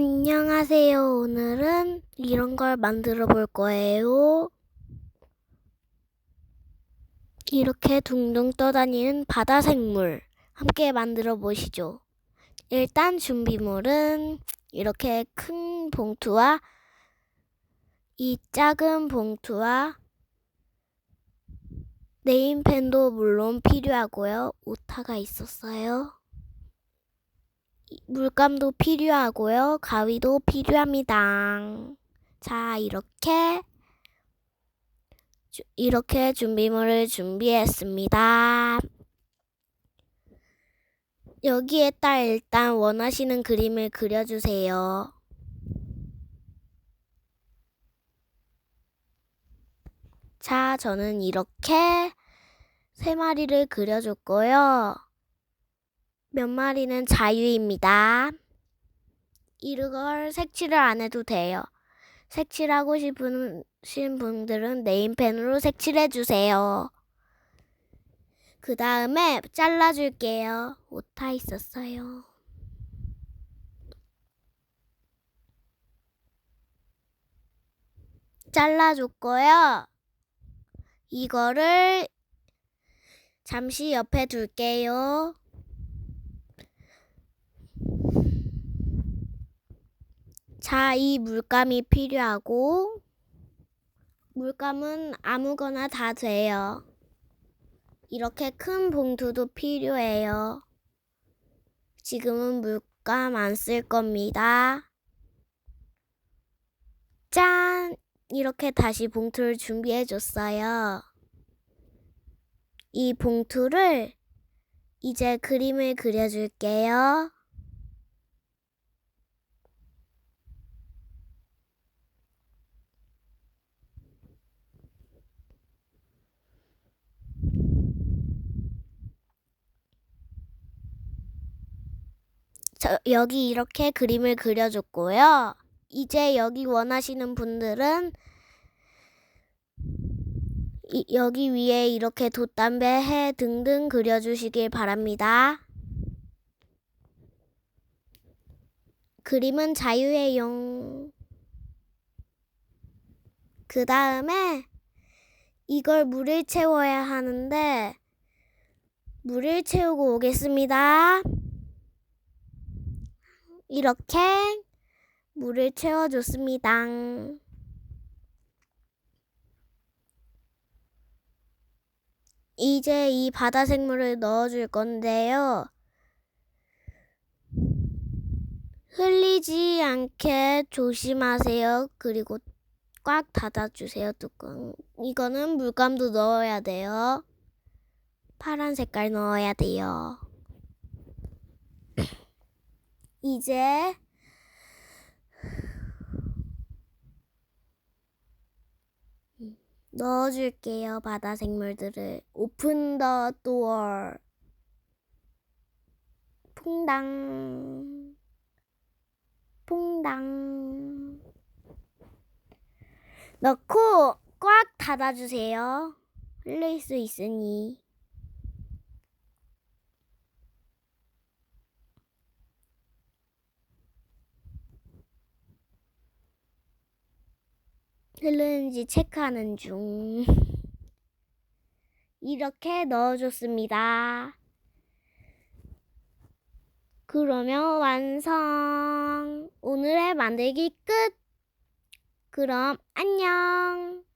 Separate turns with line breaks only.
안녕하세요. 오늘은 이런 걸 만들어 볼 거예요. 이렇게 둥둥 떠다니는 바다 생물 함께 만들어 보시죠. 일단 준비물은 이렇게 큰 봉투와 이 작은 봉투와 네임펜도 물론 필요하고요. 오타가 있었어요. 물감도 필요하고요. 가위도 필요합니다. 자, 이렇게 주- 이렇게 준비물을 준비했습니다. 여기에다 일단 원하시는 그림을 그려주세요. 자, 저는 이렇게 세 마리를 그려줬고요. 몇 마리는 자유입니다. 이걸 색칠을 안 해도 돼요. 색칠하고 싶으신 분들은 네임펜으로 색칠해 주세요. 그 다음에 잘라줄게요. 오타 있었어요. 잘라줬고요. 이거를 잠시 옆에 둘게요. 자, 이 물감이 필요하고, 물감은 아무거나 다 돼요. 이렇게 큰 봉투도 필요해요. 지금은 물감 안 쓸 겁니다. 짠! 이렇게 다시 봉투를 준비해 줬어요. 이 봉투를 이제 그림을 그려줄게요. 저, 여기 이렇게 그림을 그려줬고요. 이제 여기 원하시는 분들은 이, 여기 위에 이렇게 돛담배 해 등등 그려주시길 바랍니다. 그림은 자유예요. 그 다음에 이걸 물을 채워야 하는데 물을 채우고 오겠습니다. 이렇게 물을 채워줬습니다. 이제 이 바다 생물을 넣어줄 건데요. 흘리지 않게 조심하세요. 그리고 꽉 닫아주세요, 뚜껑. 이거는 물감도 넣어야 돼요. 파란 색깔 넣어야 돼요. 이제 넣어줄게요 바다 생물들을. 오픈 더 도어 퐁당. 퐁당. 넣고 꽉 닫아주세요. 흘릴 수 있으니 흐르는지 체크하는 중. 이렇게 넣어줬습니다. 그러면 완성. 오늘의 만들기 끝. 그럼 안녕.